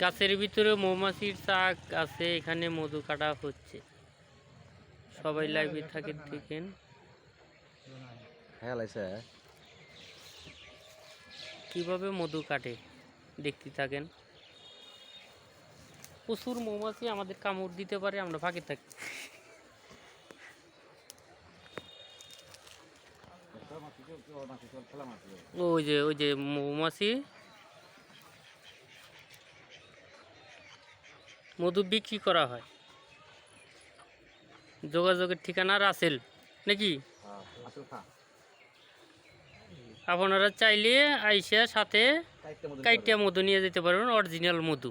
গাছের ভিতরে মৌমাছির চাক আছে এখানে মধু কাটা হচ্ছে। সবাই লাইভে থাকে দেখেন। হ্যাঁ কীভাবে মধু কাটে দেখতে থাকেন। প্রচুর মৌমাছি আমাদের কামড় দিতে পারে আমরা ফাঁকে থাকি। ওই যে ওই যে মৌমাছি মধু বিক্রি করা হয়। যোগাযোগের ঠিকানা রাসেল, নাকি? আপনারা চাইলে আইসা সাথে কাইটিয়া মধু নিয়ে যেতে পারবেন, অরিজিনাল মধু।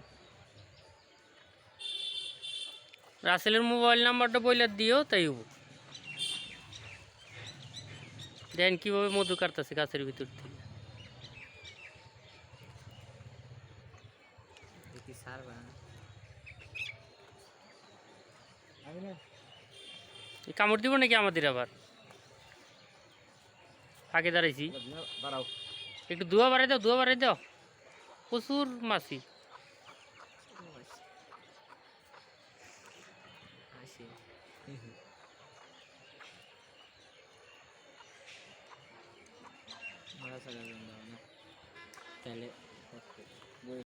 রাসেলের মোবাইল নাম্বারটা বইলে দিও, তাই দেখেন কীভাবে মধু কাটতেছে গাছের ভিতর থেকে। সার কামড় দিব নাকি আমাদের আবার? আগে দাঁড়াইছি। একটু ধোয়া বাড়াই দাও ধোয়া বাড়াই দাও। প্রচুর মাছি। তাহলে